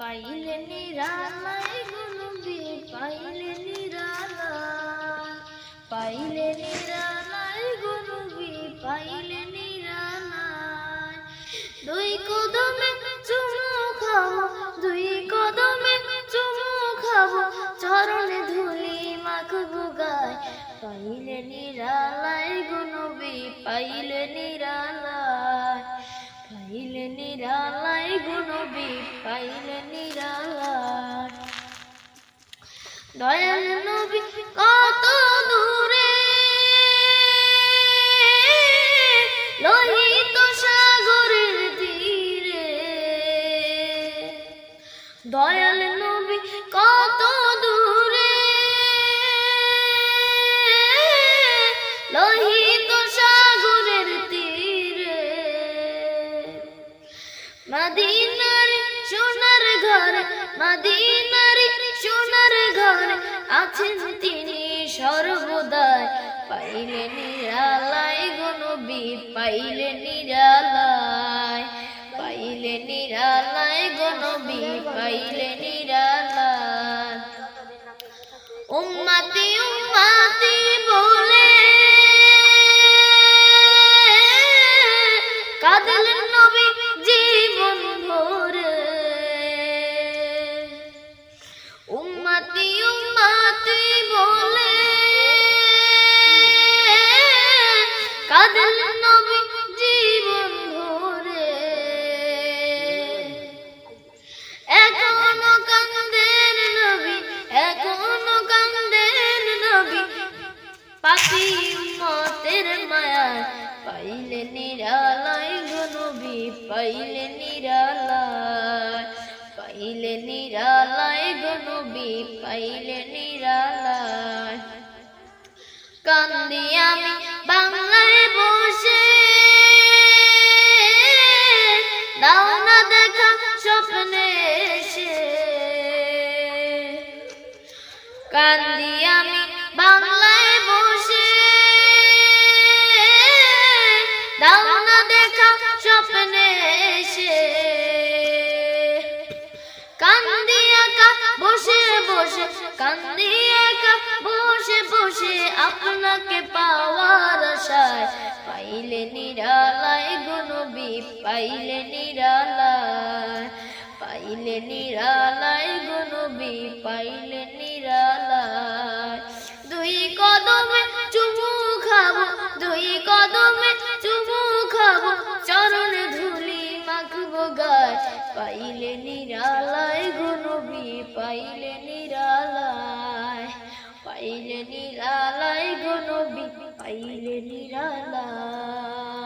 পাইলে নিরালায় গুনবি পাইলে নিরালায় পাইলে নিরালায় গুনবি পাইলে নিরালায় দুই কদমে চুমু খাব, দুই কদমে চুমু খাব, চরণে ধুলি মাখবো গায়। পাইলে নিরালায় গুনবি পাইলে নিরালায় নিরালায় গুণবি পাইলে নিরালায় দয়াল নবী কত মদিনার সোনার ঘর মাদিনার সোনার ঘর আছেন তিনি সর্বদাই। পাইলে নিরালায় গনবি পাইলে নিরালায়। পাইলে নিরালয় গনবী পাইলে নিরালয়। পাইলে নিরালয় গনবী পাইলে নিরালয়। কান্দি আমি বাংলায় বসে, দাও না দেখা স্বপ্নে এসে। কান্দি বসে, কান্দি একা, বসে বসে আপনাকে পাওয়ার আশায়। পাইলে নিরালায় গুনবি পাইলে নিরালায়। পাইলে নিরালায় গুনবি পাইলে নিরালায় গুনবি পাইলে নিরালায় পাইলে নিরালায় গুনবি পাইলে নিরালায়।